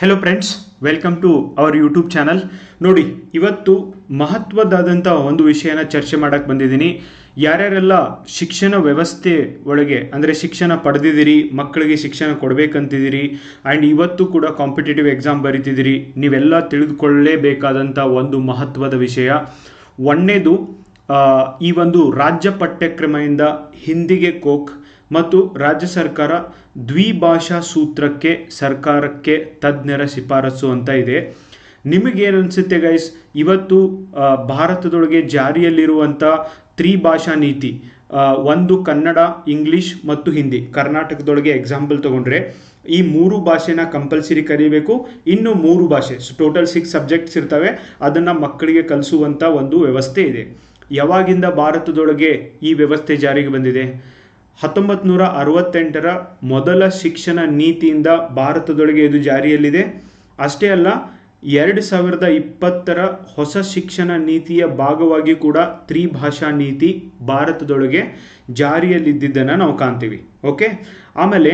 Hello friends welcome to our YouTube channel ನೋಡಿ, ಇವತ್ತು ಮಹತ್ವದಾದಂಥ ಒಂದು ವಿಷಯನ ಚರ್ಚೆ ಮಾಡೋಕ್ಕೆ ಬಂದಿದ್ದೀನಿ. ಯಾರ್ಯಾರೆಲ್ಲ ಶಿಕ್ಷಣ ವ್ಯವಸ್ಥೆ ಒಳಗೆ, ಅಂದರೆ ಶಿಕ್ಷಣ ಪಡೆದಿದ್ದೀರಿ, ಮಕ್ಕಳಿಗೆ ಶಿಕ್ಷಣ ಕೊಡಬೇಕಂತಿದ್ದೀರಿ ಆ್ಯಂಡ್ ಇವತ್ತು ಕೂಡ ಕಾಂಪಿಟೇಟಿವ್ ಎಕ್ಸಾಮ್ ಬರೀತಿದ್ದೀರಿ, ನೀವೆಲ್ಲ ತಿಳಿದುಕೊಳ್ಳಲೇಬೇಕಾದಂಥ ಒಂದು ಮಹತ್ವದ ವಿಷಯ. ಒಂದನೇದು ಈ ಒಂದು ರಾಜ್ಯ ಪಠ್ಯಕ್ರಮದಿಂದ ಹಿಂದಿಗೆ ಕೋಕ್ ಮತ್ತು ರಾಜ್ಯ ಸರ್ಕಾರ ದ್ವಿಭಾಷಾ ಸೂತ್ರಕ್ಕೆ, ಸರ್ಕಾರಕ್ಕೆ ತಜ್ಞರ ಶಿಫಾರಸು ಅಂತ ಇದೆ. ನಿಮಗೇನು ಅನಿಸುತ್ತೆ ಗೈಸ್ ಇವತ್ತು ಭಾರತದೊಳಗೆ ಜಾರಿಯಲ್ಲಿರುವಂಥ ತ್ರಿಭಾಷಾ ನೀತಿ ಒಂದು ಕನ್ನಡ, ಇಂಗ್ಲಿಷ್ ಮತ್ತು ಹಿಂದಿ. ಕರ್ನಾಟಕದೊಳಗೆ ಎಕ್ಸಾಂಪಲ್ ತಗೊಂಡ್ರೆ, ಈ ಮೂರು ಭಾಷೆನ ಕಂಪಲ್ಸರಿ ಕಲಿಬೇಕು ಇನ್ನು ಮೂರು ಭಾಷೆ ಟೋಟಲ್ ಸಿಕ್ಸ್ ಸಬ್ಜೆಕ್ಟ್ಸ್ ಇರ್ತವೆ. ಅದನ್ನು ಮಕ್ಕಳಿಗೆ ಕಲಿಸುವಂಥ ಒಂದು ವ್ಯವಸ್ಥೆ ಇದೆ. ಯಾವಾಗಿಂದ ಭಾರತದೊಳಗೆ ಈ ವ್ಯವಸ್ಥೆ ಜಾರಿಗೆ ಬಂದಿದೆ? ಹತ್ತೊಂಬತ್ತು ನೂರ ಅರವತ್ತೆಂಟರ ಮೊದಲ ಶಿಕ್ಷಣ ನೀತಿಯಿಂದ ಭಾರತದೊಳಗೆ ಇದು ಜಾರಿಯಲ್ಲಿದೆ. ಅಷ್ಟೇ ಅಲ್ಲ, ಎರಡು ಸಾವಿರದ ಇಪ್ಪತ್ತರ ಹೊಸ ಶಿಕ್ಷಣ ನೀತಿಯ ಭಾಗವಾಗಿ ಕೂಡ ತ್ರಿಭಾಷಾ ನೀತಿ ಭಾರತದೊಳಗೆ ಜಾರಿಯಲ್ಲಿದ್ದನ್ನು ನಾವು ಕಾಣ್ತೀವಿ. ಓಕೆ? ಆಮೇಲೆ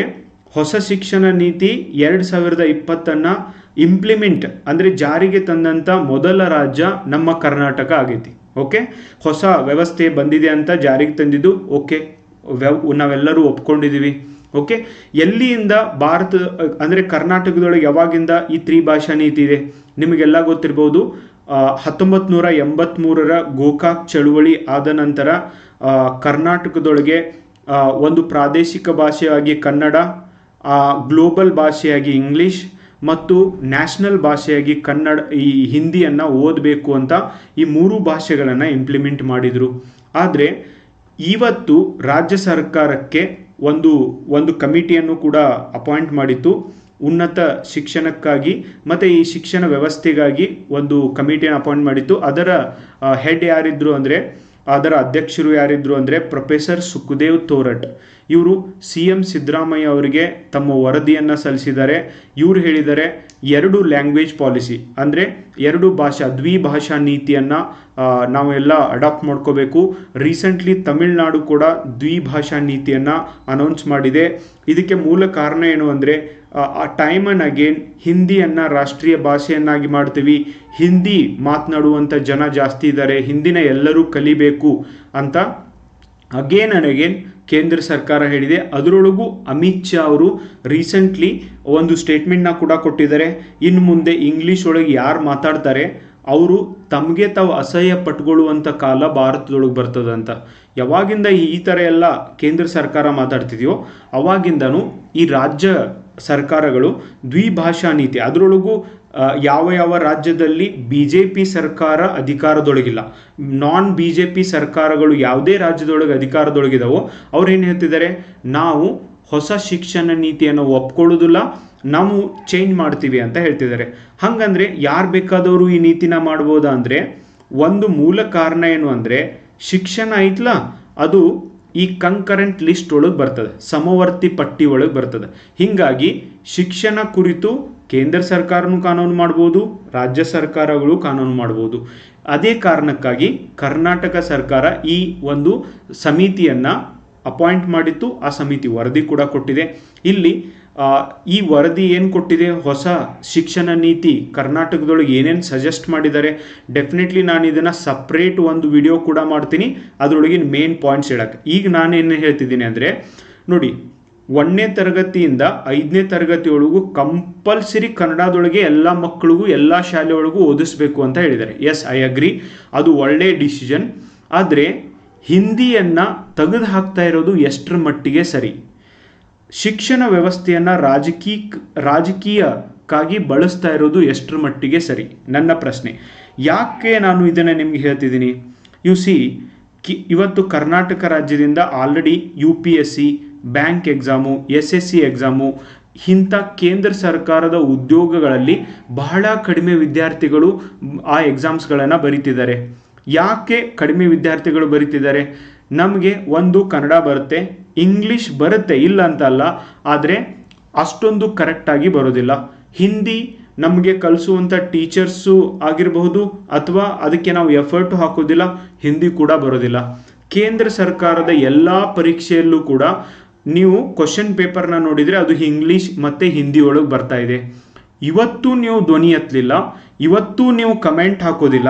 ಹೊಸ ಶಿಕ್ಷಣ ನೀತಿ ಎರಡು ಸಾವಿರದ ಇಪ್ಪತ್ತನ್ನು ಇಂಪ್ಲಿಮೆಂಟ್ ಅಂದರೆ ಜಾರಿಗೆ ತಂದಂಥ ಮೊದಲ ರಾಜ್ಯ ನಮ್ಮ ಕರ್ನಾಟಕ ಆಗೈತಿ. ಓಕೆ? ಹೊಸ ವ್ಯವಸ್ಥೆ ಬಂದಿದೆ ಅಂತ ಜಾರಿಗೆ ತಂದಿದ್ದು ಓಕೆ. ನಾವೆಲ್ಲರೂ ಒಪ್ಕೊಂಡಿದ್ದೀವಿ ಓಕೆ ಎಲ್ಲಿಯಿಂದ ಭಾರತ, ಅಂದರೆ ಕರ್ನಾಟಕದೊಳಗೆ ಯಾವಾಗಿಂದ ಈ ತ್ರಿಭಾಷಾ ನೀತಿ ಇದೆ? ನಿಮಗೆಲ್ಲ ಗೊತ್ತಿರ್ಬೋದು. ಹತ್ತೊಂಬತ್ತು ನೂರ ಎಂಬತ್ತ್ಮೂರರ ಗೋಕಾಕ್ ಚಳುವಳಿ ಆದ ನಂತರ ಕರ್ನಾಟಕದೊಳಗೆ ಒಂದು ಪ್ರಾದೇಶಿಕ ಭಾಷೆಯಾಗಿ ಕನ್ನಡ ಗ್ಲೋಬಲ್ ಭಾಷೆಯಾಗಿ ಇಂಗ್ಲೀಷ್ ಮತ್ತು ನ್ಯಾಷನಲ್ ಭಾಷೆಯಾಗಿ ಕನ್ನಡ, ಈ ಹಿಂದಿಯನ್ನು ಓದಬೇಕು ಅಂತ ಈ ಮೂರು ಭಾಷೆಗಳನ್ನು ಇಂಪ್ಲಿಮೆಂಟ್ ಮಾಡಿದರು. ಆದರೆ ಇವತ್ತು ರಾಜ್ಯ ಸರ್ಕಾರಕ್ಕೆ ಒಂದು ಒಂದು ಕಮಿಟಿಯನ್ನು ಕೂಡ ಅಪಾಯಿಂಟ್ ಮಾಡಿತ್ತು. ಉನ್ನತ ಶಿಕ್ಷಣಕ್ಕಾಗಿ ಮತ್ತು ಈ ಶಿಕ್ಷಣ ವ್ಯವಸ್ಥೆಗಾಗಿ ಒಂದು ಕಮಿಟಿಯನ್ನು ಅಪಾಯಿಂಟ್ ಮಾಡಿತ್ತು. ಅದರ ಹೆಡ್ ಯಾರಿದ್ರು ಅಂದರೆ, ಅದರ ಅಧ್ಯಕ್ಷರು ಯಾರಿದ್ರು ಅಂದರೆ ಪ್ರೊಫೆಸರ್ ಸುಖದೇವ್ ತೋರಟ್. ಇವರು ಸಿ ಎಂ ಸಿದ್ದರಾಮಯ್ಯ ಅವರಿಗೆ ತಮ್ಮ ವರದಿಯನ್ನು ಸಲ್ಲಿಸಿದ್ದಾರೆ. ಇವರು ಹೇಳಿದ್ದಾರೆ ಎರಡು ಲ್ಯಾಂಗ್ವೇಜ್ ಪಾಲಿಸಿ ಅಂದರೆ ಎರಡು ಭಾಷಾ, ದ್ವಿಭಾಷಾ ನೀತಿಯನ್ನು ನಾವೆಲ್ಲ ಅಡಾಪ್ಟ್ ಮಾಡ್ಕೋಬೇಕು. ರೀಸೆಂಟ್ಲಿ ತಮಿಳುನಾಡು ಕೂಡ ದ್ವಿಭಾಷಾ ನೀತಿಯನ್ನು ಅನೌನ್ಸ್ ಮಾಡಿದೆ. ಇದಕ್ಕೆ ಮೂಲ ಕಾರಣ ಏನು ಅಂದರೆ ಟೈಮ್ ಅಂಡ್ ಅಗೇನ್ ಹಿಂದಿಯನ್ನು ರಾಷ್ಟ್ರೀಯ ಭಾಷೆಯನ್ನಾಗಿ ಮಾಡ್ತೀವಿ. ಹಿಂದಿ ಮಾತನಾಡುವಂಥ ಜನ ಜಾಸ್ತಿ ಇದ್ದಾರೆ. ಹಿಂದಿನ ಎಲ್ಲರೂ ಕಲಿಬೇಕು ಅಂತ ಅಗೇನ್ ಅಂಡ್ ಅಗೇನ್ ಕೇಂದ್ರ ಸರ್ಕಾರ ಹೇಳಿದೆ. ಅದರೊಳಗೂ ಅಮಿತ್ ಶಾ ಅವರು ರೀಸೆಂಟ್ಲಿ ಒಂದು ಸ್ಟೇಟ್ಮೆಂಟ್ನ ಕೂಡ ಕೊಟ್ಟಿದ್ದಾರೆ. ಇನ್ನು ಮುಂದೆ ಇಂಗ್ಲೀಷ್ ಒಳಗೆ ಯಾರು ಮಾತಾಡ್ತಾರೆ, ಅವರು ತಮಗೆ ತಾವು ಅಸಹ್ಯ ಪಟ್ಕೊಳ್ಳುವಂಥ ಕಾಲ ಭಾರತದೊಳಗೆ ಬರ್ತದಂತ. ಯಾವಾಗಿಂದ ಈ ಥರ ಎಲ್ಲ ಕೇಂದ್ರ ಸರ್ಕಾರ ಮಾತಾಡ್ತಿದೆಯೋ, ಅವಾಗಿಂದನೂ ಈ ರಾಜ್ಯ ಸರ್ಕಾರಗಳು ದ್ವಿಭಾಷಾ ನೀತಿ, ಅದರೊಳಗೂ ಯಾವ ಯಾವ ರಾಜ್ಯದಲ್ಲಿ ಬಿ ಜೆ ಪಿ ಸರ್ಕಾರ ಅಧಿಕಾರದೊಳಗಿಲ್ಲ. ನಾನ್ ಬಿ ಜೆ ಪಿ ಸರ್ಕಾರಗಳು ಯಾವುದೇ ರಾಜ್ಯದೊಳಗೆ ಅಧಿಕಾರದೊಳಗಿದಾವೋ, ಅವ್ರು ಏನು ಹೇಳ್ತಿದ್ದಾರೆ? ನಾವು ಹೊಸ ಶಿಕ್ಷಣ ನೀತಿಯನ್ನು ಒಪ್ಕೊಳ್ಳೋದಿಲ್ಲ, ನಾವು ಚೇಂಜ್ ಮಾಡ್ತೀವಿ ಅಂತ ಹೇಳ್ತಿದ್ದಾರೆ. ಹಂಗಂದ್ರೆ ಯಾರು ಬೇಕಾದವರು ಈ ನೀತಿನ ಮಾಡ್ಬೋದಾ ಅಂದರೆ, ಒಂದು ಮೂಲ ಕಾರಣ ಏನು ಅಂದರೆ, ಶಿಕ್ಷಣ ಐತ್ಲ, ಅದು ಈ ಕಂಕರೆಂಟ್ ಲಿಸ್ಟ್ ಒಳಗೆ ಬರ್ತದೆ, ಸಮವರ್ತಿ ಪಟ್ಟಿ ಒಳಗೆ ಬರ್ತದೆ. ಹೀಗಾಗಿ ಶಿಕ್ಷಣ ಕುರಿತು ಕೇಂದ್ರ ಸರ್ಕಾರನು ಕಾನೂನು ಮಾಡ್ಬೋದು, ರಾಜ್ಯ ಸರ್ಕಾರಗಳು ಕಾನೂನು ಮಾಡ್ಬೋದು. ಅದೇ ಕಾರಣಕ್ಕಾಗಿ ಕರ್ನಾಟಕ ಸರ್ಕಾರ ಈ ಒಂದು ಸಮಿತಿಯನ್ನು ಅಪಾಯಿಂಟ್ ಮಾಡಿತ್ತು, ಆ ಸಮಿತಿ ವರದಿ ಕೂಡ ಕೊಟ್ಟಿದೆ. ಇಲ್ಲಿ ಈ ವರದಿ ಏನು ಕೊಟ್ಟಿದೆ? ಹೊಸ ಶಿಕ್ಷಣ ನೀತಿ ಕರ್ನಾಟಕದೊಳಗೆ ಏನೇನು ಸಜೆಸ್ಟ್ ಮಾಡಿದ್ದಾರೆ? ಡೆಫಿನೆಟ್ಲಿ ನಾನು ಇದನ್ನು ಸಪ್ರೇಟ್ ಒಂದು ವಿಡಿಯೋ ಕೂಡ ಮಾಡ್ತೀನಿ. ಅದರೊಳಗಿನ ಮೇನ್ ಪಾಯಿಂಟ್ಸ್ ಹೇಳಕ್ಕೆ. ಈಗ ನಾನೇನು ಹೇಳ್ತಿದ್ದೀನಿ ಅಂದರೆ, ನೋಡಿ ಒಂದನೇ ತರಗತಿಯಿಂದ ಐದನೇ ತರಗತಿಯೊಳಗೂ ಕಂಪಲ್ಸರಿ ಕನ್ನಡದೊಳಗೆ ಎಲ್ಲ ಮಕ್ಕಳಿಗೂ ಎಲ್ಲ ಶಾಲೆಯೊಳಗೂ ಓದಿಸ್ಬೇಕು ಅಂತ ಹೇಳಿದ್ದಾರೆ. ಎಸ್ ಐ ಅಗ್ರಿ ಅದು ಒಳ್ಳೆಯ ಡಿಸಿಷನ್ ಆದರೆ ಹಿಂದಿಯನ್ನು ತೆಗೆದು ಹಾಕ್ತಾ ಇರೋದು ಎಷ್ಟರ ಮಟ್ಟಿಗೆ ಸರಿ? ಶಿಕ್ಷಣ ವ್ಯವಸ್ಥೆಯನ್ನು ರಾಜಕೀಯ, ರಾಜಕೀಯಕ್ಕಾಗಿ ಬಳಸ್ತಾ ಇರೋದು ಎಷ್ಟರ ಮಟ್ಟಿಗೆ ಸರಿ? ನನ್ನ ಪ್ರಶ್ನೆ. ಯಾಕೆ ನಾನು ಇದನ್ನು ನಿಮ್ಗೆ ಹೇಳ್ತಿದ್ದೀನಿ? ಯು ಸಿ ಕಿ, ಇವತ್ತು ಕರ್ನಾಟಕ ರಾಜ್ಯದಿಂದ already U P S C bank exam, S S C exam, ಇಂಥ ಕೇಂದ್ರ ಸರ್ಕಾರದ ಉದ್ಯೋಗಗಳಲ್ಲಿ ಬಹಳ ಕಡಿಮೆ ವಿದ್ಯಾರ್ಥಿಗಳು ಆ ಎಕ್ಸಾಮ್ಸ್ಗಳನ್ನು ಬರೀತಿದ್ದಾರೆ. ಯಾಕೆ ಕಡಿಮೆ ವಿದ್ಯಾರ್ಥಿಗಳು ಬರೀತಿದ್ದಾರೆ? ನಮಗೆ ಒಂದು ಕನ್ನಡ ಬರುತ್ತೆ, ಇಂಗ್ಲಿಷ್ ಬರುತ್ತೆ ಇಲ್ಲ ಅಂತಲ್ಲ, ಆದರೆ ಅಷ್ಟೊಂದು ಕರೆಕ್ಟಾಗಿ ಬರೋದಿಲ್ಲ. ಹಿಂದಿ ನಮಗೆ ಕಲಿಸುವಂಥ ಟೀಚರ್ಸು ಆಗಿರಬಹುದು ಅಥವಾ ಅದಕ್ಕೆ ನಾವು ಎಫರ್ಟು ಹಾಕೋದಿಲ್ಲ, ಹಿಂದಿ ಕೂಡ ಬರೋದಿಲ್ಲ. ಕೇಂದ್ರ ಸರ್ಕಾರದ ಎಲ್ಲ ಪರೀಕ್ಷೆಯಲ್ಲೂ ಕೂಡ ನೀವು ಕ್ವಶನ್ ಪೇಪರ್ನ ನೋಡಿದರೆ ಅದು ಇಂಗ್ಲೀಷ್ ಮತ್ತು ಹಿಂದಿ ಒಳಗೆ ಬರ್ತಾ ಇದೆ. ಇವತ್ತು ನೀವು ಧ್ವನಿ ಹತ್ತಲಿಲ್ಲ ಇವತ್ತು ನೀವು ಕಮೆಂಟ್ ಹಾಕೋದಿಲ್ಲ,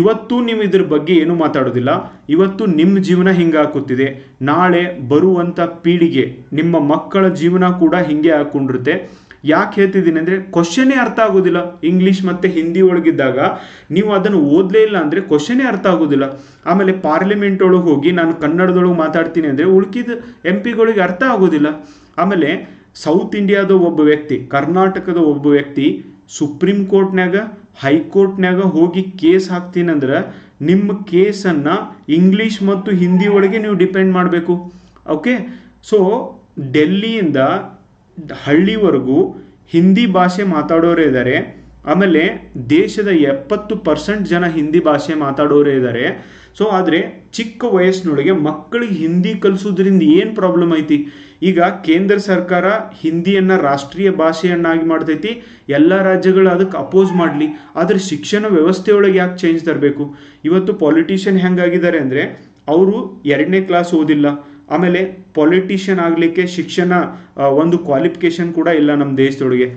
ಇವತ್ತು ನೀವು ಇದ್ರ ಬಗ್ಗೆ ಏನು ಮಾತಾಡೋದಿಲ್ಲ, ಇವತ್ತು ನಿಮ್ಮ ಜೀವನ ಹಿಂಗೆ ಹಾಕುತ್ತಿದೆ ನಾಳೆ ಬರುವಂಥ ಪೀಳಿಗೆ ನಿಮ್ಮ ಮಕ್ಕಳ ಜೀವನ ಕೂಡ ಹಿಂಗೆ ಹಾಕೊಂಡಿರುತ್ತೆ ಯಾಕೆ ಹೇಳ್ತಿದ್ದೀನಿ ಅಂದರೆ ಕ್ವಶನೇ ಅರ್ಥ ಆಗೋದಿಲ್ಲ. ಇಂಗ್ಲೀಷ್ ಮತ್ತು ಹಿಂದಿ ಒಳಗಿದ್ದಾಗ ನೀವು ಅದನ್ನು ಓದಲೇ ಇಲ್ಲ ಅಂದರೆ ಕ್ವಶನೇ ಅರ್ಥ ಆಗೋದಿಲ್ಲ. ಆಮೇಲೆ ಪಾರ್ಲಿಮೆಂಟ್ ಒಳಗೆ ಹೋಗಿ ನಾನು ಕನ್ನಡದೊಳಗೆ ಮಾತಾಡ್ತೀನಿ ಅಂದರೆ ಉಳ್ಕಿದ ಎಂ ಪಿಗಳಿಗೆ ಅರ್ಥ ಆಗೋದಿಲ್ಲ. ಆಮೇಲೆ ಸೌತ್ ಇಂಡಿಯಾದ ಒಬ್ಬ ವ್ಯಕ್ತಿ, ಕರ್ನಾಟಕದ ಒಬ್ಬ ವ್ಯಕ್ತಿ ಸುಪ್ರೀಂ ಕೋರ್ಟ್ನಾಗ ಹೈಕೋರ್ಟ್ನಾಗ ಹೋಗಿ ಕೇಸ್ ಹಾಕ್ತೀನಂದ್ರೆ ನಿಮ್ಮ ಕೇಸನ್ನು ಇಂಗ್ಲೀಷ್ ಮತ್ತು ಹಿಂದಿ ಒಳಗೆ ನೀವು ಡಿಪೆಂಡ್ ಮಾಡಬೇಕು. ಓಕೆ ಸೊ ಡೆಲ್ಲಿಯಿಂದ ಹಳ್ಳಿವರೆಗೂ ಹಿಂದಿ ಭಾಷೆ ಮಾತಾಡೋರೇ ಇದ್ದಾರೆ. ಆಮೇಲೆ ದೇಶದ ಎಪ್ಪತ್ತು ಪರ್ಸೆಂಟ್ ಜನ ಹಿಂದಿ ಭಾಷೆ ಮಾತಾಡೋರೇ ಇದ್ದಾರೆ. ಸೊ, ಆದರೆ ಚಿಕ್ಕ ವಯಸ್ಸಿನೊಳಗೆ ಮಕ್ಕಳಿಗೆ ಹಿಂದಿ ಕಲಿಸೋದ್ರಿಂದ ಏನು ಪ್ರಾಬ್ಲಮ್ ಐತಿ? ಈಗ ಕೇಂದ್ರ ಸರ್ಕಾರ ಹಿಂದಿಯನ್ನು ರಾಷ್ಟ್ರೀಯ ಭಾಷೆಯನ್ನಾಗಿ ಮಾಡ್ತೈತಿ. ಎಲ್ಲ ರಾಜ್ಯಗಳು ಅದಕ್ಕೆ ಅಪೋಸ್ ಮಾಡಲಿ. ಆದರೆ ಶಿಕ್ಷಣ ವ್ಯವಸ್ಥೆಯೊಳಗೆ ಯಾಕೆ ಚೇಂಜ್ ತರಬೇಕು? ಇವತ್ತು ಪಾಲಿಟಿಷಿಯನ್ ಹೆಂಗಾಗಿದ್ದಾರೆ ಅಂದರೆ, ಅವರು ಎರಡನೇ ಕ್ಲಾಸ್ ಓದಿಲ್ಲ. ಆಮೇಲೆ ಪೊಲಿಟಿಷಿಯನ್ ಆಗಲಿಕ್ಕೆ ಶಿಕ್ಷಣ ಒಂದು ಕ್ವಾಲಿಫಿಕೇಶನ್ ಕೂಡ ಇಲ್ಲ ನಮ್ಮ ದೇಶದೊಳಗೆ.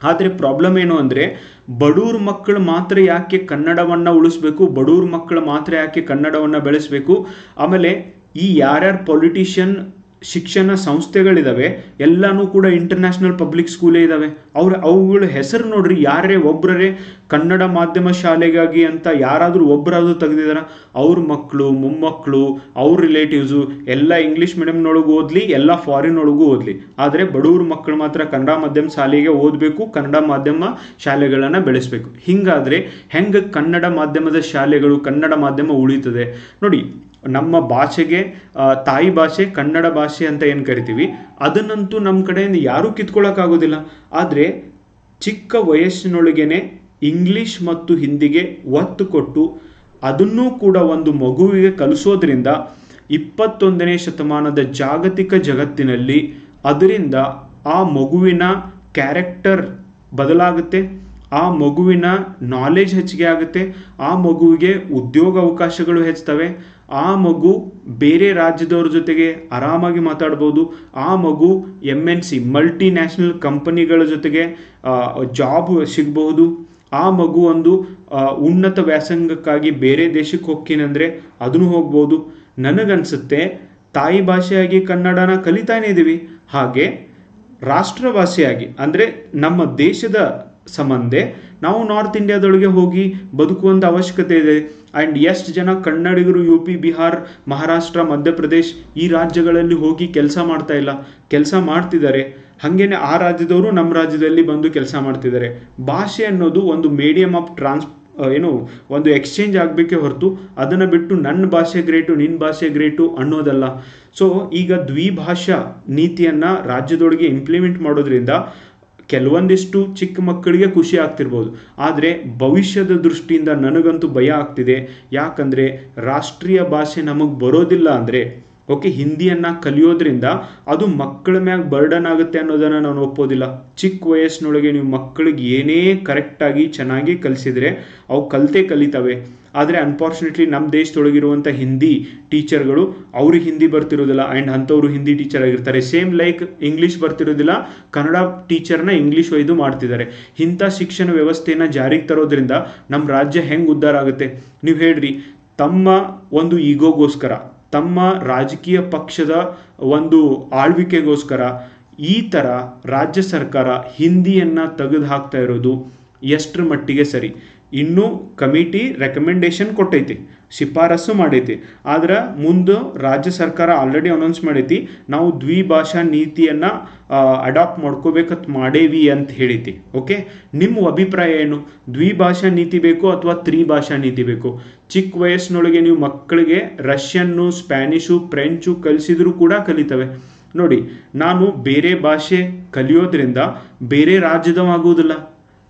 ಆದರೆ ಪ್ರಾಬ್ಲಮ್ ಏನು ಅಂದರೆ ಬಡವ್ರ ಮಕ್ಕಳು ಮಾತ್ರ ಯಾಕೆ ಕನ್ನಡವನ್ನು ಉಳಿಸ್ಬೇಕು? ಬಡವ್ರ ಮಕ್ಕಳು ಮಾತ್ರ ಯಾಕೆ ಕನ್ನಡವನ್ನು ಬೆಳೆಸಬೇಕು? ಆಮೇಲೆ ಈ ಯಾರ್ಯಾರು ಪೊಲಿಟಿಷಿಯನ್ ಶಿಕ್ಷಣ ಸಂಸ್ಥೆಗಳಿದ್ದಾವೆ ಎಲ್ಲನೂ ಕೂಡ ಇಂಟರ್ನ್ಯಾಷನಲ್ ಪಬ್ಲಿಕ್ ಸ್ಕೂಲೇ ಇದ್ದಾವೆ ಅವ್ರು, ಅವುಗಳ ಹೆಸರು ನೋಡ್ರಿ ಯಾರೇ ಒಬ್ಬರೇ ಕನ್ನಡ ಮಾಧ್ಯಮ ಶಾಲೆಗಾಗಿ ಅಂತ ಯಾರಾದರೂ ಒಬ್ಬರಾದರೂ ತೆಗೆದಿದಾರ, ಅವ್ರ ಮಕ್ಕಳು ಮೊಮ್ಮಕ್ಕಳು ಅವ್ರ ರಿಲೇಟಿವ್ಸು ಎಲ್ಲ ಇಂಗ್ಲೀಷ್ ಮೀಡಿಯಮ್ನೊಳಗೂ ಓದಲಿ, ಎಲ್ಲ ಫಾರಿನ್ ಒಳಗೂ ಓದಲಿ. ಆದರೆ ಬಡವ್ರ ಮಕ್ಕಳು ಮಾತ್ರ ಕನ್ನಡ ಮಾಧ್ಯಮ ಶಾಲೆಗೆ ಓದಬೇಕು, ಕನ್ನಡ ಮಾಧ್ಯಮ ಶಾಲೆಗಳನ್ನು ಬೆಳೆಸಬೇಕು. ಹಿಂಗಾದರೆ ಹೆಂಗೆ ಕನ್ನಡ ಮಾಧ್ಯಮದ ಶಾಲೆಗಳು ಕನ್ನಡ ಮಾಧ್ಯಮ ಉಳಿತದೆ? ನೋಡಿ ನಮ್ಮ ಭಾಷೆಗೆ ತಾಯಿ ಭಾಷೆ, ಕನ್ನಡ ಭಾಷೆ ಅಂತ ಏನು ಕರಿತೀವಿ, ಅದನ್ನಂತೂ ನಮ್ಮ ಕಡೆಯಿಂದ ಯಾರೂ ಕಿತ್ಕೊಳ್ಳೋಕ್ಕಾಗೋದಿಲ್ಲ ಆದರೆ ಚಿಕ್ಕ ವಯಸ್ಸಿನೊಳಗೇನೆ ಇಂಗ್ಲಿಷ್ ಮತ್ತು ಹಿಂದಿಗೆ ಒತ್ತು ಕೊಟ್ಟು ಅದನ್ನೂ ಕೂಡ ಒಂದು ಮಗುವಿಗೆ ಕಲಿಸೋದ್ರಿಂದ ಇಪ್ಪತ್ತೊಂದನೇ ಶತಮಾನದ ಜಾಗತಿಕ ಜಗತ್ತಿನಲ್ಲಿ ಅದರಿಂದ ಆ ಮಗುವಿನ ಕ್ಯಾರೆಕ್ಟರ್ ಬದಲಾಗುತ್ತೆ, ಆ ಮಗುವಿನ ನಾಲೆಜ್ ಹೆಚ್ಚಿಗೆ ಆಗುತ್ತೆ, ಆ ಮಗುವಿಗೆ ಉದ್ಯೋಗ ಅವಕಾಶಗಳು ಹೆಚ್ಚುತ್ತವೆ ಆ ಮಗು ಬೇರೆ ರಾಜ್ಯದವ್ರ ಜೊತೆಗೆ ಆರಾಮಾಗಿ ಮಾತಾಡ್ಬೋದು. ಆ ಮಗು M N C multi national ಕಂಪನಿಗಳ ಜೊತೆಗೆ ಜಾಬ್ ಸಿಗಬಹುದು. ಆ ಮಗು ಒಂದು ಉನ್ನತ ವ್ಯಾಸಂಗಕ್ಕಾಗಿ ಬೇರೆ ದೇಶಕ್ಕೆ ಹೋಗ್ತೀನಂದ್ರೆ ಅದನ್ನು ಹೋಗ್ಬೋದು. ನನಗನ್ಸುತ್ತೆ, ತಾಯಿ ಭಾಷೆಯಾಗಿ ಕನ್ನಡನ ಕಲಿತಾನೇ ಇದ್ದೀವಿ ಹಾಗೆ ರಾಷ್ಟ್ರ ಭಾಷೆಯಾಗಿ ಅಂದರೆ ನಮ್ಮ ದೇಶದ ಸಂಬಂಧ ನಾವು ನಾರ್ತ್ ಇಂಡಿಯಾದೊಳಗೆ ಹೋಗಿ ಬದುಕುವಂಥ ಅವಶ್ಯಕತೆ ಇದೆ. ಆ್ಯಂಡ್ ಎಷ್ಟು ಜನ ಕನ್ನಡಿಗರು ಯು ಪಿ, ಬಿಹಾರ್, ಮಹಾರಾಷ್ಟ್ರ, ಮಧ್ಯಪ್ರದೇಶ್ ಈ ರಾಜ್ಯಗಳಲ್ಲಿ ಹೋಗಿ ಕೆಲಸ ಮಾಡ್ತಾ ಇಲ್ಲ, ಕೆಲಸ ಮಾಡ್ತಿದ್ದಾರೆ. ಹಾಗೇನೆ ಆ ರಾಜ್ಯದವರು ನಮ್ಮ ರಾಜ್ಯದಲ್ಲಿ ಬಂದು ಕೆಲಸ ಮಾಡ್ತಿದ್ದಾರೆ. ಭಾಷೆ ಅನ್ನೋದು ಒಂದು ಮೀಡಿಯಮ್ ಆಫ್ ಟ್ರಾನ್ಸ್ ಏನು, ಒಂದು ಎಕ್ಸ್ಚೇಂಜ್ ಆಗಬೇಕೇ ಹೊರತು ಅದನ್ನು ಬಿಟ್ಟು ನನ್ನ ಭಾಷೆ ಗ್ರೇಟು ನಿನ್ನ ಭಾಷೆ ಗ್ರೇಟು ಅನ್ನೋದಲ್ಲ. ಸೊ ಈಗ ದ್ವಿಭಾಷಾ ನೀತಿಯನ್ನು ರಾಜ್ಯದೊಳಗೆ ಇಂಪ್ಲಿಮೆಂಟ್ ಮಾಡೋದ್ರಿಂದ ಕೆಲವೊಂದಿಷ್ಟು ಚಿಕ್ಕ ಮಕ್ಕಳಿಗೆ ಖುಷಿ ಆಗ್ತಿರ್ಬೋದು. ಆದರೆ ಭವಿಷ್ಯದ ದೃಷ್ಟಿಯಿಂದ ನನಗಂತೂ ಭಯ ಆಗ್ತಿದೆ. ಯಾಕಂದರೆ ರಾಷ್ಟ್ರೀಯ ಭಾಷೆ ನಮಗೆ ಬರೋದಿಲ್ಲ ಅಂದರೆ, ಓಕೆ, ಹಿಂದಿಯನ್ನು ಕಲಿಯೋದ್ರಿಂದ ಅದು ಮಕ್ಕಳ ಮ್ಯಾಗ ಬರ್ಡನ್ ಆಗುತ್ತೆ ಅನ್ನೋದನ್ನು ನಾನು ಒಪ್ಪೋದಿಲ್ಲ. ಚಿಕ್ಕ ವಯಸ್ಸಿನೊಳಗೆ ನೀವು ಮಕ್ಕಳಿಗೆ ಏನೇ ಕರೆಕ್ಟಾಗಿ ಚೆನ್ನಾಗಿ ಕಲಿಸಿದರೆ ಅವು ಕಲಿತೇ ಕಲಿತವೆ. ಆದರೆ ಅನ್ಫಾರ್ಚುನೇಟ್ಲಿ ನಮ್ಮ ದೇಶದೊಳಗಿರುವಂಥ ಹಿಂದಿ ಟೀಚರ್ಗಳು ಅವ್ರಿಗೆ ಹಿಂದಿ ಬರ್ತಿರೋದಿಲ್ಲ ಆ್ಯಂಡ್ ಅಂಥವ್ರು ಹಿಂದಿ ಟೀಚರ್ ಆಗಿರ್ತಾರೆ. ಸೇಮ್ ಲೈಕ್ ಇಂಗ್ಲೀಷ್ ಬರ್ತಿರೋದಿಲ್ಲ, ಕನ್ನಡ ಟೀಚರ್ನ ಇಂಗ್ಲೀಷ್ ಒಯ್ದು ಮಾಡ್ತಿದ್ದಾರೆ. ಇಂಥ ಶಿಕ್ಷಣ ವ್ಯವಸ್ಥೆಯನ್ನು ಜಾರಿಗೆ ತರೋದ್ರಿಂದ ನಮ್ಮ ರಾಜ್ಯ ಹೆಂಗೆ ಉದ್ಧಾರ ಆಗುತ್ತೆ? ನೀವು ಹೇಳ್ರಿ, ತಮ್ಮ ಒಂದು ಈಗೋಗೋಸ್ಕರ, ತಮ್ಮ ರಾಜಕೀಯ ಪಕ್ಷದ ಒಂದು ಆಳ್ವಿಕೆಗೋಸ್ಕರ ಈ ಥರ ರಾಜ್ಯ ಸರ್ಕಾರ ಹಿಂದಿಯನ್ನು ತೆಗೆದು ಹಾಕ್ತಾ ಇರೋದು ಎಷ್ಟರ ಮಟ್ಟಿಗೆ ಸರಿ? ಇನ್ನೂ ಕಮಿಟಿ ರೆಕಮೆಂಡೇಶನ್ ಕೊಟ್ಟೈತಿ ಶಿಫಾರಸು ಮಾಡೈತಿ. ಆದ್ರೆ ಮುಂದೆ ರಾಜ್ಯ ಸರ್ಕಾರ ಆಲ್ರೆಡಿ ಅನೌನ್ಸ್ ಮಾಡೈತಿ, ನಾವು ದ್ವಿಭಾಷಾ ನೀತಿಯನ್ನು ಅಡಾಪ್ಟ್ ಮಾಡ್ಕೋಬೇಕಂತ ಮಾಡೇವಿ ಅಂತ ಹೇಳೈತಿ. ಓಕೆ ನಿಮ್ಮ ಅಭಿಪ್ರಾಯ ಏನು? ದ್ವಿಭಾಷಾ ನೀತಿ ಬೇಕು ಅಥವಾ ತ್ರಿಭಾಷಾ ನೀತಿ ಬೇಕು? ಚಿಕ್ಕ ವಯಸ್ಸಿನೊಳಗೆ ನೀವು ಮಕ್ಕಳಿಗೆ ರಷ್ಯನ್ನು ಸ್ಪ್ಯಾನಿಷು ಫ್ರೆಂಚು ಕಲಿಸಿದರೂ ಕೂಡ ಕಲಿತವೆ. ನೋಡಿ, ನಾನು ಬೇರೆ ಭಾಷೆ ಕಲಿಯೋದ್ರಿಂದ ಬೇರೆ ರಾಜ್ಯದವಾಗುವುದಿಲ್ಲ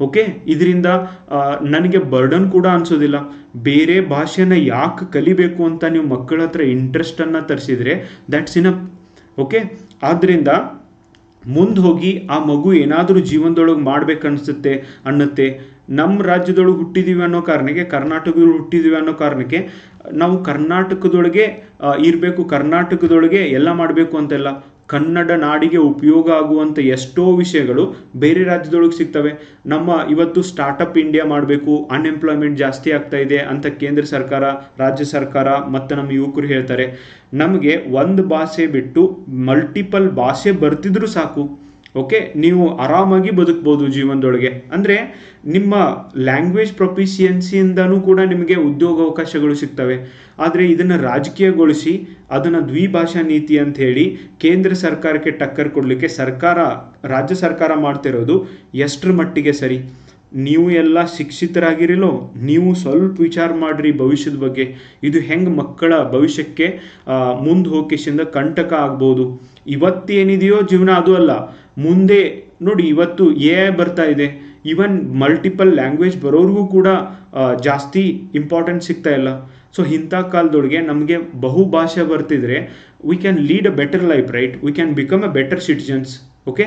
ಓಕೆ ಇದರಿಂದ ನನಗೆ ಬರ್ಡನ್ ಕೂಡ ಅನ್ಸೋದಿಲ್ಲ. ಬೇರೆ ಭಾಷೆನ ಯಾಕೆ ಕಲಿಬೇಕು ಅಂತ ನೀವು ಮಕ್ಕಳ ಹತ್ರ ಇಂಟ್ರೆಸ್ಟನ್ನು ತರಿಸಿದ್ರೆ ದ್ಯಾಟ್ಸ್ ಇನ್ ಅಪ್ ಓಕೆ ಆದ್ದರಿಂದ ಮುಂದೆ ಹೋಗಿ ಆ ಮಗು ಏನಾದರೂ ಜೀವನದೊಳಗೆ ಮಾಡ್ಬೇಕನ್ಸುತ್ತೆ ಅನ್ನತ್ತೆ. ನಮ್ಮ ರಾಜ್ಯದೊಳಗೆ ಹುಟ್ಟಿದೀವಿ ಅನ್ನೋ ಕಾರಣಕ್ಕೆ, ಕರ್ನಾಟಕದೊಳಗೆ ಹುಟ್ಟಿದೀವಿ ಅನ್ನೋ ಕಾರಣಕ್ಕೆ, ನಾವು ಕರ್ನಾಟಕದೊಳಗೆ ಇರಬೇಕು, ಕರ್ನಾಟಕದೊಳಗೆ ಎಲ್ಲ ಮಾಡಬೇಕು ಅಂತೆಲ್ಲ. ಕನ್ನಡ ನಾಡಿಗೆ ಉಪಯೋಗ ಆಗುವಂಥ ಎಷ್ಟೋ ವಿಷಯಗಳು ಬೇರೆ ರಾಜ್ಯದೊಳಗೆ ಸಿಗ್ತವೆ. ನಮ್ಮ ಇವತ್ತು ಸ್ಟಾರ್ಟಪ್ ಇಂಡಿಯಾ ಮಾಡಬೇಕು, ಅನ್ಎಂಪ್ಲಾಯ್ಮೆಂಟ್ ಜಾಸ್ತಿ ಆಗ್ತಾ ಇದೆ ಅಂತ ಕೇಂದ್ರ ಸರ್ಕಾರ, ರಾಜ್ಯ ಸರ್ಕಾರ ಮತ್ತು ನಮ್ಮ ಯುವಕರು ಹೇಳ್ತಾರೆ. ನಮಗೆ ಒಂದು ಭಾಷೆ ಬಿಟ್ಟು ಮಲ್ಟಿಪಲ್ ಭಾಷೆ ಬರ್ತಿದ್ರು ಸಾಕು. ಓಕೆ ನೀವು ಆರಾಮಾಗಿ ಬದುಕ್ಬೋದು ಜೀವನದೊಳಗೆ. ಅಂದರೆ ನಿಮ್ಮ ಲ್ಯಾಂಗ್ವೇಜ್ ಪ್ರೊಫಿಷಿಯನ್ಸಿಯಿಂದನೂ ಕೂಡ ನಿಮಗೆ ಉದ್ಯೋಗಾವಕಾಶಗಳು ಸಿಗ್ತವೆ. ಆದರೆ ಇದನ್ನು ರಾಜಕೀಯಗೊಳಿಸಿ, ಅದನ್ನು ದ್ವಿಭಾಷಾ ನೀತಿ ಅಂತ ಹೇಳಿ ಕೇಂದ್ರ ಸರ್ಕಾರಕ್ಕೆ ಟಕ್ಕರ್ ಕೊಡಲಿಕ್ಕೆ ಸರ್ಕಾರ, ರಾಜ್ಯ ಸರ್ಕಾರ ಮಾಡ್ತಿರೋದು ಎಷ್ಟರ ಮಟ್ಟಿಗೆ ಸರಿ? ನೀವು ಎಲ್ಲ ಶಿಕ್ಷಿತರಾಗಿರಲೋ, ನೀವು ಸ್ವಲ್ಪ ವಿಚಾರ ಮಾಡ್ರಿ ಭವಿಷ್ಯದ ಬಗ್ಗೆ. ಇದು ಹೆಂಗೆ ಮಕ್ಕಳ ಭವಿಷ್ಯಕ್ಕೆ ಮುಂದೆ ಹೋಗಿಸಿಂದ ಕಂಟಕ ಆಗ್ಬೋದು. ಇವತ್ತೇನಿದೆಯೋ ಜೀವನ ಅದು ಅಲ್ಲ. ಮುಂದೆ ನೋಡಿ, ಇವತ್ತು ಎ ಬರ್ತಾ ಇದೆ. ಈವನ್ ಮಲ್ಟಿಪಲ್ ಲ್ಯಾಂಗ್ವೇಜ್ ಬರೋರಿಗೂ ಕೂಡ ಜಾಸ್ತಿ ಇಂಪಾರ್ಟೆನ್ಸ್ ಸಿಗ್ತಾ ಇಲ್ಲ. ಸೊ ಇಂಥ ಕಾಲದೊಳಗೆ ನಮಗೆ ಬಹುಭಾಷೆ ಬರ್ತಿದ್ರೆ we can lead a better life right we can become a better citizens okay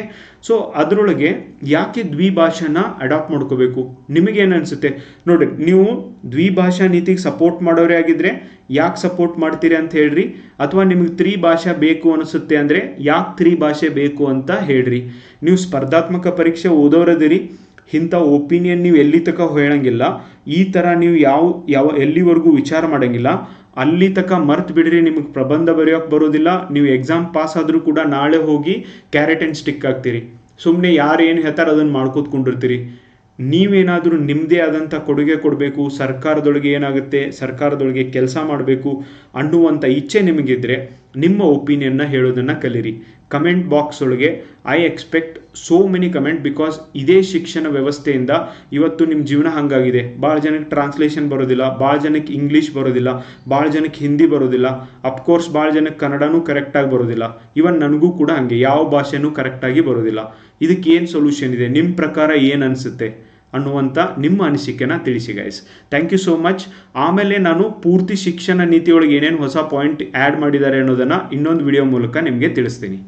so ಅದರೊಳಗೆ ಯಾಕೆ ದ್ವಿಭಾಷಾನ ಅಡಾಪ್ಟ್ ಮಾಡ್ಕೋಬೇಕು? ನಿಮಗೇನು ಅನಿಸುತ್ತೆ? ನೋಡಿ, ನೀವು ದ್ವಿಭಾಷಾ ನೀತಿಗೆ ಸಪೋರ್ಟ್ ಮಾಡೋರೇ ಆಗಿದ್ರೆ ಯಾಕೆ ಸಪೋರ್ಟ್ ಮಾಡ್ತೀರಿ ಅಂತ ಹೇಳ್ರಿ. ಅಥವಾ ನಿಮಗೆ ತ್ರಿ ಭಾಷೆ ಬೇಕು ಅನಿಸುತ್ತೆ ಅಂದರೆ ಯಾಕೆ ತ್ರಿ ಭಾಷೆ ಬೇಕು ಅಂತ ಹೇಳ್ರಿ. ನೀವು ಸ್ಪರ್ಧಾತ್ಮಕ ಪರೀಕ್ಷೆ ಓದೋರದಿರಿ ಇಂಥ ಒಪಿನಿಯನ್ ನೀವು ಎಲ್ಲಿ ತನಕ ಹೇಳಂಗಿಲ್ಲ. ಈ ಥರ ನೀವು ಯಾವ ಯಾವ, ಎಲ್ಲಿವರೆಗೂ ವಿಚಾರ ಮಾಡಂಗಿಲ್ಲ. ಅಲ್ಲಿ ತನಕ ಮರ್ತು ಬಿಡ್ರಿ, ನಿಮಗೆ ಪ್ರಬಂಧ ಬರೆಯೋಕೆ ಬರೋದಿಲ್ಲ. ನೀವು ಎಕ್ಸಾಮ್ ಪಾಸ್ ಆದರೂ ಕೂಡ ನಾಳೆ ಹೋಗಿ ಕ್ಯಾರೆಟ್ ಆ್ಯಂಡ್ ಸ್ಟಿಕ್ ಆಗ್ತೀರಿ ಸುಮ್ಮನೆ ಯಾರು ಏನು ಹೇಳ್ತಾರೆ ಅದನ್ನು ಮಾಡ್ಕೋತ್ಕೊಂಡಿರ್ತೀರಿ. ನೀವೇನಾದರೂ ನಿಮ್ಮದೇ ಆದಂಥ ಕೊಡುಗೆ ಕೊಡಬೇಕು, ಸರ್ಕಾರದೊಳಗೆ ಏನಾಗುತ್ತೆ, ಸರ್ಕಾರದೊಳಗೆ ಕೆಲಸ ಮಾಡಬೇಕು ಅನ್ನುವಂಥ ಇಚ್ಛೆ ನಿಮಗಿದ್ರೆ ನಿಮ್ಮ ಒಪಿನಿಯನ್ನ ಹೇಳೋದನ್ನು ಕಲಿರಿ. ಕಮೆಂಟ್ ಬಾಕ್ಸ್ ಒಳಗೆ I expect so many comment because ಇದೇ ಶಿಕ್ಷಣ ವ್ಯವಸ್ಥೆಯಿಂದ ಇವತ್ತು ನಿಮ್ಮ ಜೀವನ ಹಂಗಾಗಿದೆ. ಭಾಳ ಜನಕ್ಕೆ ಟ್ರಾನ್ಸ್ಲೇಷನ್ ಬರೋದಿಲ್ಲ ಭಾಳ ಜನಕ್ಕೆ ಇಂಗ್ಲೀಷ್ ಬರೋದಿಲ್ಲ ಭಾಳ ಜನಕ್ಕೆ ಹಿಂದಿ ಬರೋದಿಲ್ಲ. ಅಫ್ಕೋರ್ಸ್ ಭಾಳ ಜನಕ್ಕೆ ಕನ್ನಡನೂ ಕರೆಕ್ಟಾಗಿ ಬರೋದಿಲ್ಲ. ಇವನ್ ನನಗೂ ಕೂಡ ಹಾಗೆ, ಯಾವ ಭಾಷೆನೂ ಕರೆಕ್ಟಾಗಿ ಬರೋದಿಲ್ಲ. ಇದಕ್ಕೆ ಏನು ಸೊಲ್ಯೂಷನ್ ಇದೆ? ನಿಮ್ಮ ಪ್ರಕಾರ ಏನು ಅನಿಸುತ್ತೆ? ಅನ್ನುವಂಥ ನಿಮ್ಮ ಅನಿಸಿಕೆನ ತಿಳಿಸಿ guys thank you so much ಆಮೇಲೆ ನಾನು ಪೂರ್ತಿ ಶಿಕ್ಷಣ ನೀತಿಯೊಳಗೆ ಏನೇನು ಹೊಸ ಪಾಯಿಂಟ್ ಆ್ಯಡ್ ಮಾಡಿದ್ದಾರೆ ಅನ್ನೋದನ್ನು ಇನ್ನೊಂದು ವಿಡಿಯೋ ಮೂಲಕ ನಿಮಗೆ ತಿಳಿಸ್ತೀನಿ.